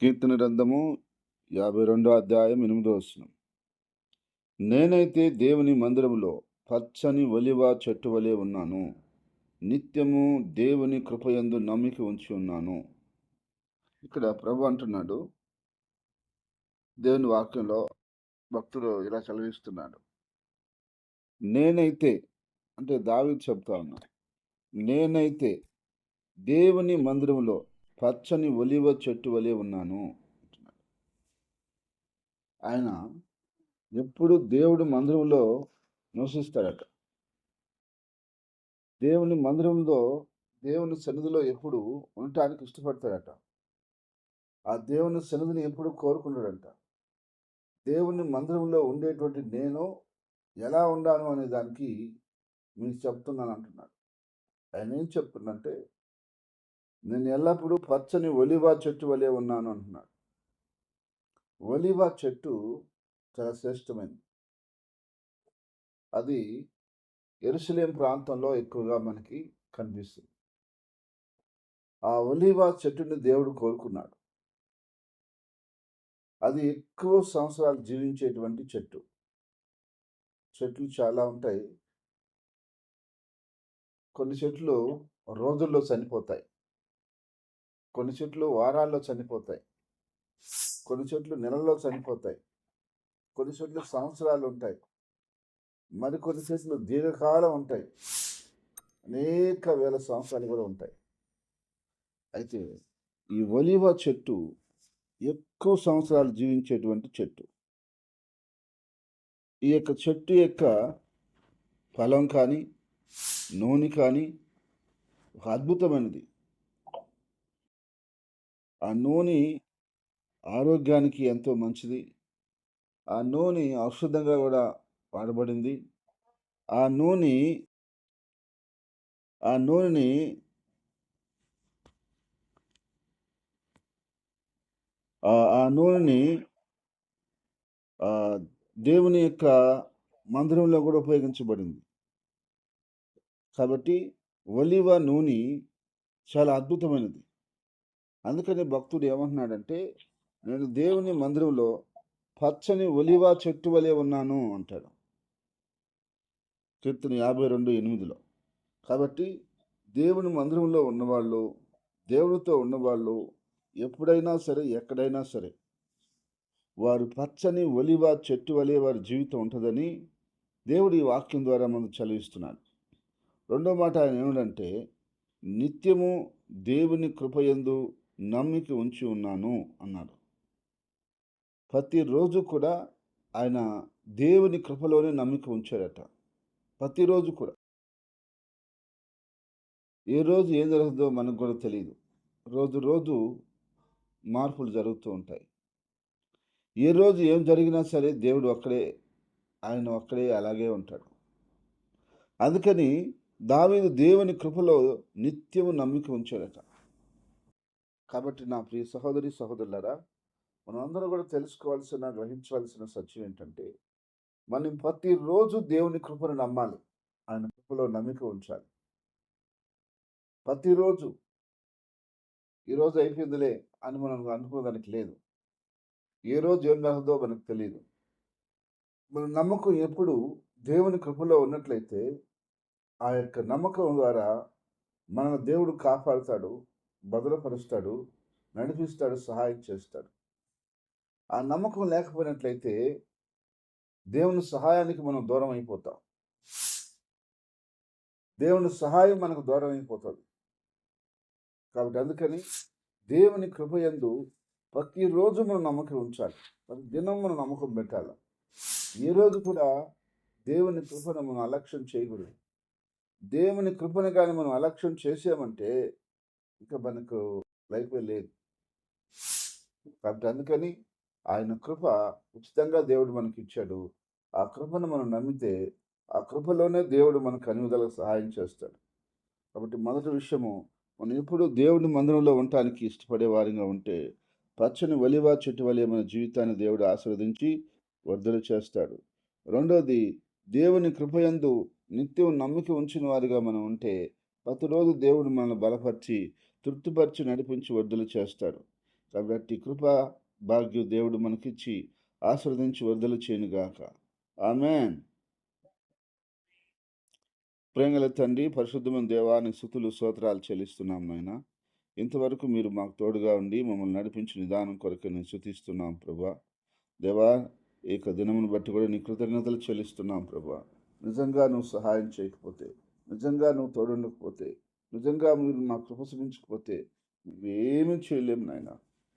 కీర్తన గ్రంథము యాభై రెండో అధ్యాయం ఎనిమిదో వచనం. నేనైతే దేవుని మందిరములో పచ్చని ఒలివ చెట్టు వలె ఉన్నాను. నిత్యము దేవుని కృపయందు నమ్మిక ఉంచి ఉన్నాను. ఇక్కడ ప్రభు అంటున్నాడు. దేవుని వాక్యంలో భక్తుడు ఇలా చదివిస్తున్నాడు నేనైతే అంటే దావి చెప్తా ఉన్నాను నేనైతే దేవుని మందిరములో పచ్చని ఒలివ చెట్టు వలె ఉన్నాను. అంటున్నాడు. ఆయన ఎప్పుడు దేవుడి మందిరంలో నివసిస్తాడట. దేవుని మందిరంలో దేవుని సన్నిధిలో ఎప్పుడు ఉండటానికి ఇష్టపడతాడట. ఆ దేవుని సన్నిధిని ఎప్పుడు కోరుకున్నాడంట దేవుని మందిరంలో ఉండేటువంటి నేను ఎలా ఉండాను అనే దానికి మీకు చెప్తున్నాను అంటున్నాడు. ఆయన ఏం చెప్తున్నంటే నేను ఎల్లప్పుడూ పచ్చని ఒలివా చెట్టు వలె ఉన్నాను అంటున్నాడు. ఒలివా చెట్టు చాలా శ్రేష్టమైనది. అది ఎరుసలేం ప్రాంతంలో ఎక్కువగా మనకి కనిపిస్తుంది. ఆ ఒలివా చెట్టుని దేవుడు కోరుకున్నాడు. అది ఎక్కువ సంవత్సరాలు జీవించేటువంటి చెట్టు. చెట్లు చాలా ఉంటాయి. కొన్ని చెట్లు రోజుల్లో చనిపోతాయి. కొన్ని చెట్లు వారాల్లో చనిపోతాయి. కొన్ని చెట్లు నెలల్లో చనిపోతాయి. కొన్ని చెట్లు సంవత్సరాలు ఉంటాయి. మరి కొన్ని చెట్లు దీర్ఘకాలం ఉంటాయి. అనేక వేల సంవత్సరాలు కూడా ఉంటాయి. అయితే ఈ ఒలివ చెట్టు ఎక్కువ సంవత్సరాలు జీవించేటువంటి చెట్టు. ఈ యొక్క చెట్టు యొక్క ఫలం కానీ నూనె కానీ ఒక అద్భుతమైనది. ఆ నూనె ఆరోగ్యానికి ఎంతో మంచిది. ఆ నూనె ఔషధంగా కూడా వాడబడింది. ఆ నూనె ఆ నూనెని ఆ నూనెని దేవుని యొక్క మందిరంలో కూడా ఉపయోగించబడింది. కాబట్టి ఒలివ నూనె చాలా అద్భుతమైనది. అందుకని భక్తుడు ఏమంటున్నాడంటే నేను దేవుని మందిరంలో పచ్చని ఒలివ చెట్టు వలె ఉన్నాను అంటాడు. కీర్తన యాభై రెండు ఎనిమిదిలో. కాబట్టి దేవుని మందిరంలో ఉన్నవాళ్ళు దేవుడితో ఉన్నవాళ్ళు ఎప్పుడైనా సరే ఎక్కడైనా సరే వారు పచ్చని ఒలివ చెట్టు వలె వారి జీవితం ఉంటుందని దేవుడు ఈ వాక్యం ద్వారా మనం చదివిస్తున్నాడు రెండో మాట ఆయన ఏమిటంటే నిత్యము దేవుని కృపయందు నమ్మిక ఉంచి ఉన్నాను అన్నాడు. ప్రతిరోజు కూడా ఆయన దేవుని కృపలోనే నమ్మిక ఉంచాడట. ప్రతిరోజు కూడా. ఏ రోజు ఏం జరుగుతుందో మనకు కూడా తెలియదు రోజు రోజు మార్పులు జరుగుతూ ఉంటాయి. ఏ రోజు ఏం జరిగినా సరే దేవుడు ఒక్కడే ఆయన ఒక్కడే అలాగే ఉంటాడు. అందుకని దావీదు దేవుని కృపలో నిత్యము నమ్మిక ఉంచాడట. కాబట్టి నా ప్రియ సహోదరి సహోదరులరా మనం కూడా తెలుసుకోవాల్సిన గ్రహించవలసిన సత్యం ఏంటంటే మనం ప్రతిరోజు దేవుని కృపను నమ్మాలి. ఆయన కృపలో నమ్మిక ఉంచాలి. ప్రతిరోజు ఈరోజు అయిపోయిందిలే అని మనం అనుకోవడానికి లేదు. ఏ రోజు ఏం జరుగుతుందో మనకు తెలియదు మన నమ్మకం ఎప్పుడు దేవుని కృపలో ఉన్నట్లయితే ఆ యొక్క నమ్మకం ద్వారా మన దేవుడు కాపాడుతాడు. భద్రపరుస్తాడు నడిపిస్తాడు సహాయం చేస్తాడు. ఆ నమ్మకం లేకపోయినట్లయితే దేవుని సహాయానికి మనం దూరం అయిపోతాం. దేవుని సహాయం మనకు దూరం అయిపోతుంది. కాబట్టి అందుకని దేవుని కృపయందు ప్రతిరోజు మనం నమ్మకం ఉంచాలి. ప్రతి దినం మనం నమ్మకం పెట్టాలి. ఏ రోజు కూడా దేవుని కృపను మనం అలక్ష్యం చేయకూడదు. దేవుని కృపను కానీ మనం అలక్ష్యం చేసామంటే ఇంకా మనకు లైఫ్ లేదు. కాబట్టి అందుకని ఆయన కృప ఉచితంగా దేవుడు మనకి ఇచ్చాడు. ఆ కృపను మనం నమ్మితే ఆ కృపలోనే దేవుడు మనకు అనివిధలకు సహాయం చేస్తాడు. కాబట్టి మొదటి విషయము మనం ఎప్పుడు దేవుడి మందిరంలో ఉండటానికి ఇష్టపడే వారిగా ఉంటే పచ్చని వలివా చెట్టు వలె మన జీవితాన్ని దేవుడు ఆశీర్వదించి వర్ధలు చేస్తాడు. రెండోది దేవుని కృపయందు నిత్యం నమ్మిక ఉంచిన వారిగా మనం ఉంటే ప్రతిరోజు దేవుడు మనల్ని బలపరిచి తృప్తిపరిచి నడిపించి వర్ధలు చేస్తాడు. కాబట్టి కృప భాగ్యం దేవుడు మనకిచ్చి ఆస్వాదించి వరదలు చేయనుగాక ఆమెన్. ప్రేంగల తండ్రి పరిశుద్ధమైన దేవాన్ని స్థుతులు స్తోత్రాలు చెల్లిస్తున్నాం నాయన. ఇంతవరకు మీరు మాకు తోడుగా ఉండి మమ్మల్ని నడిపించిన విధానం కొరకు నేను శుతిస్తున్నాం ప్రభా. దేవా ఏక దినమును బట్టి కూడా నీ కృతజ్ఞతలు చెల్లిస్తున్నాం ప్రభా. నిజంగా నువ్వు సహాయం చేయకపోతే నిజంగా నువ్వు తోడుండకపోతే నిజంగా మీరు నా కృప చూపించకపోతే ఏమీ చేయలేము నాయన.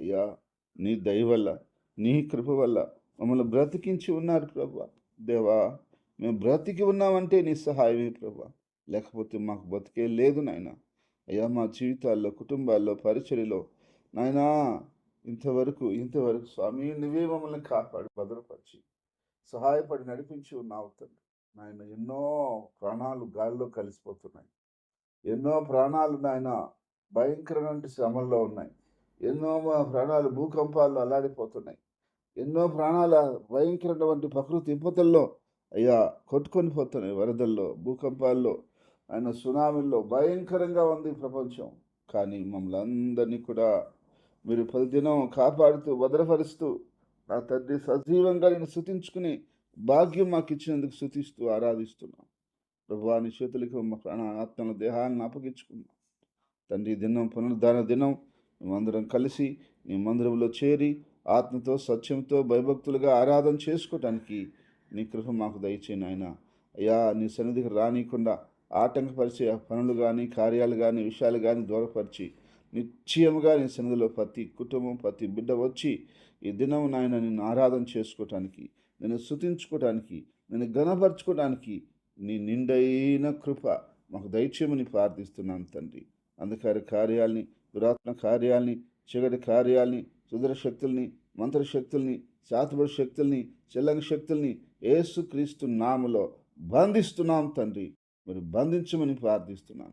అయ్యా నీ దయ వల్ల నీ కృప వల్ల మమ్మల్ని బ్రతికించి ఉన్నారు ప్రభా. దేవా మేము బ్రతికి ఉన్నామంటే నీ సహాయమే ప్రభా. లేకపోతే మాకు బతికే లేదు నాయన. అయ్యా మా జీవితాల్లో కుటుంబాల్లో పరిచర్యలో నాయనా ఇంతవరకు ఇంతవరకు స్వామి నువ్వే మమ్మల్ని కాపాడు భద్రపరిచి సహాయపడి నడిపించి ఉన్నావు తండ్రి. నాయన ఎన్నో ప్రాణాలు గాల్లో కలిసిపోతున్నాయి. ఎన్నో ప్రాణాలు నాయన భయంకరమైన శ్రమంలో ఉన్నాయి. ఎన్నో ప్రాణాలు భూకంపాల్లో అల్లాడిపోతున్నాయి. ఎన్నో ప్రాణాల భయంకరమైనటువంటి ప్రకృతి విపత్తుల్లో అయ్యా కొట్టుకొని పోతున్నాయి వరదల్లో భూకంపాల్లో ఆయన సునామీల్లో. భయంకరంగా ఉంది ప్రపంచం. కానీ మమ్మల్ని అందరినీ కూడా మీరు ప్రతిదినం కాపాడుతూ భద్రపరుస్తూ నా తండ్రి సజీవంగా నేను శృతించుకుని భాగ్యం మాకు ఇచ్చినందుకు శృతిస్తూ ఆరాధిస్తున్నాం. ప్రభు నీ చేతులకి మా ప్రాణ ఆత్మల దేహాన్ని అప్పగించుకున్నాం తండ్రి దినం పునరుద్ధాన దినం మేమందరం కలిసి మీ మందిరంలో చేరి ఆత్మతో సత్యంతో భయభక్తులుగా ఆరాధన చేసుకోవటానికి నీ కృప మాకు దయచేయను ఆయన అయ్యా నీ సన్నిధికి రానియకుండా ఆటంకపరిచే పనులు కానీ కార్యాలు కానీ విషయాలు కానీ దూరపరిచి నిశ్చయముగా నీ సన్నిధిలో ప్రతి కుటుంబం ప్రతి బిడ్డ వచ్చి ఈ దినం నాయన నిన్ను ఆరాధన చేసుకోవటానికి నేను శృతించుకోవటానికి నేను గణపరచుకోవడానికి నీ నిండైన కృప మాకు దయచేయమని ప్రార్థిస్తున్నాను తండ్రి. అంధకార కార్యాల్ని పురాతన కార్యాల్ని చీకటి కార్యాల్ని సుదర శక్తుల్ని మంత్రశక్తుల్ని శాతబడి శక్తుల్ని చెల్లంగ శక్తుల్ని ఏసుక్రీస్తు నామలో బంధిస్తున్నాం తండ్రి. మరి బంధించమని ప్రార్థిస్తున్నాను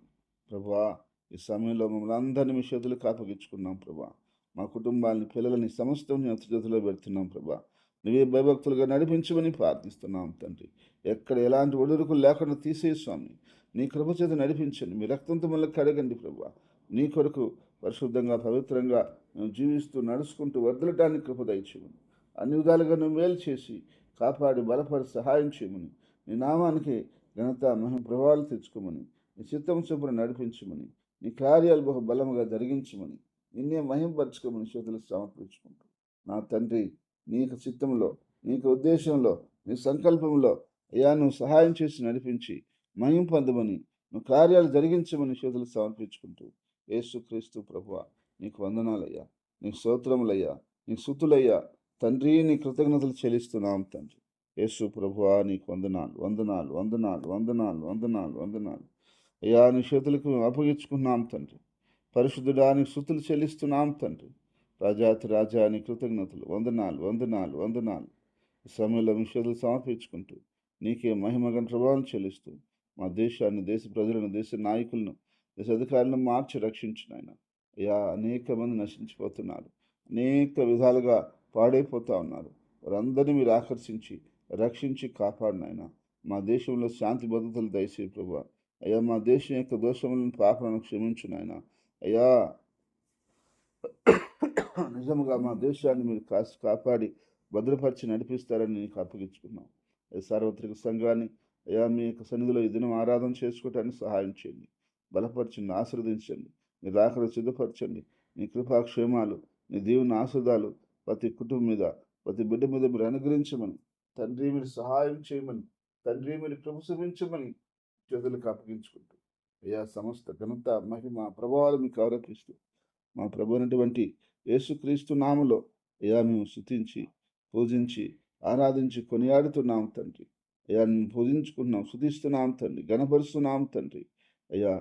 ప్రభా ఈ సమయంలో మమ్మల్ని అందరినీ మీ చేతులకు అప్పగించుకున్నాం ప్రభా. మా కుటుంబాలని పిల్లలని సమస్తం నీ చేతిలో పెడుతున్నాం ప్రభా. నువ్వే భయభక్తులుగా నడిపించమని ప్రార్థిస్తున్నాం తండ్రి. ఎక్కడ ఎలాంటి ఒడురుకులు లేకుండా తీసే స్వామి. నీ కృప చేత నడిపించండి. మీ రక్తంతో మళ్ళీ కడగండి ప్రభు నీ కొరకు పరిశుద్ధంగా పవిత్రంగా మేము జీవిస్తూ నడుచుకుంటూ వదలటానికి కృప దయచేయమని. అన్ని విధాలుగా నువ్వు మేలు చేసి కాపాడి బలపరి సహాయం చేయమని. నీ నామానికి ఘనత మహిమ ప్రభావాలు తెచ్చుకోమని. నీ చిత్తం చొప్పున నడిపించమని. నీ కార్యాలు బహు బలముగా జరిగించమని. నిన్నే మహింపరచుకోమని చేతులు సమర్పించుకుంటూ. నా తండ్రి నీకు చిత్తంలో నీకు ఉద్దేశంలో నీ సంకల్పంలో అయ్యా నువ్వు సహాయం చేసి నడిపించి మయం పొందమని నువ్వు కార్యాలు జరిగించమని చేతులు సమర్పించుకుంటూ యేసుక్రీస్తు ప్రభువ నీకు వందనాలయ్యా నీకు స్తోత్రములయ్యా నీకు సుతులయ్యా తండ్రి నీ కృతజ్ఞతలు చెల్లిస్తున్నాం తండ్రి. యేసు ప్రభువా నీకు వందనాలు వందనాలు వందనాలు వందనాలు వందనాలు వందనాలు. అయ్యా నీ చేతులకు అప్పగించుకున్నాం తండ్రి. పరిశుద్ధుడా నీ స్థుతులు చెల్లిస్తున్నాం తండ్రి. రాజాతి రాజా అని కృతజ్ఞతలు. వందనాలు వందనాలు వందనాలు. ఈ సమయంలో మీ చేతులు సమర్పించుకుంటూ నీకే మహిమగన్ ప్రభావం చెల్లిస్తూ మా దేశాన్ని దేశ ప్రజలను దేశ నాయకులను దేశ అధికారులను మార్చి రక్షించిన ఆయన అయ్యా అనేక మంది నశించిపోతున్నారు. అనేక విధాలుగా పాడైపోతూ ఉన్నారు. వారందరినీ మీరు ఆకర్షించి రక్షించి కాపాడినాయన మా దేశంలో శాంతి భద్రతలు దయచేయి ప్రభు. అయ్యా మా దేశం యొక్క దోషములను పాపలను క్షమించునాయన అయ్యా నిజముగా మా దేశాన్ని మీరు కాసి కాపాడి భద్రపరిచి నడిపిస్తారని నీకు అప్పగించుకున్నాం. ఈ సార్వత్రిక సంఘాన్ని అయ్యా మీ యొక్క సన్నిధిలో ఈ దినం ఆరాధన చేసుకోవటానికి సహాయం చేయండి. బలపరచండి ఆశీర్వదించండి. మీ దాఖలు సిద్ధపరచండి. నీ కృపాక్షేమాలు నీ దేవుని ఆశ్రదాలు ప్రతి కుటుంబం మీద ప్రతి బిడ్డ మీద మీరు అనుగ్రహించమని తండ్రి మీరు సహాయం చేయమని తండ్రి మీరు ప్రభుత్వించమని చేతులకు అప్పగించుకుంటూ. అయ్యా సమస్త ఘనత మహిమ ప్రభావాలు మీకు ఆరోపిస్తూ మా ప్రభు అనేటువంటి యేసుక్రీస్తు నామలో అయ్యా మేము శుతించి పూజించి ఆరాధించి కొనియాడుతున్నాం తండ్రి. అయ్యా మేము పూజించుకుంటున్నాం శుతిస్తున్నాం తండ్రి గణపరుస్తున్నాం తండ్రి. అయ్యా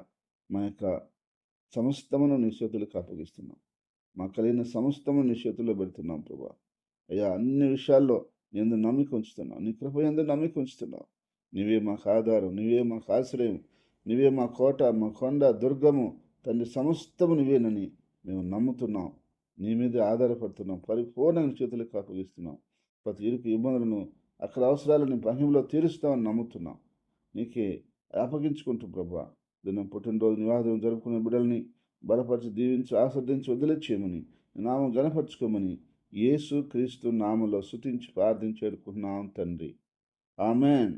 మా యొక్క సమస్తమును నీ చేతులకు అప్పగిస్తున్నాం. మా కలిగిన సమస్తము నీ చేతుల్లో పెడుతున్నాం ప్రభా. అయ్యా అన్ని విషయాల్లో నేను నమ్మిక ఉంచుతున్నావు నీ కృప ఎందు నమ్మిక ఉంచుతున్నావు నీవే మాకు ఆధారం నీవే మాకు ఆశ్రయం నీవే మా కోట మా కొండ దుర్గము తండ్రి సమస్తము నువ్వేనని మేము నమ్ముతున్నాం. నీ మీద ఆధారపడుతున్నాం. పరిపూర్ణంగా చేతులకు అప్పగిస్తున్నాం ప్రతి ఇరుకు ఇబ్బందులను అక్కడ అవసరాలను మహిమలో తీరుస్తామని నమ్ముతున్నాం. నీకే అప్పగించుకుంటూ ప్రభా దినం పుట్టినరోజు నివాదం జరుపుకునే బిడ్డల్ని బలపరిచి దీవించి ఆస్వాదించి వదిలేచేయమని నామం గణపరచుకోమని యేసు క్రీస్తు నామలో శుతించి ప్రార్థించేడుకున్నాం తండ్రి. ఆమెన్.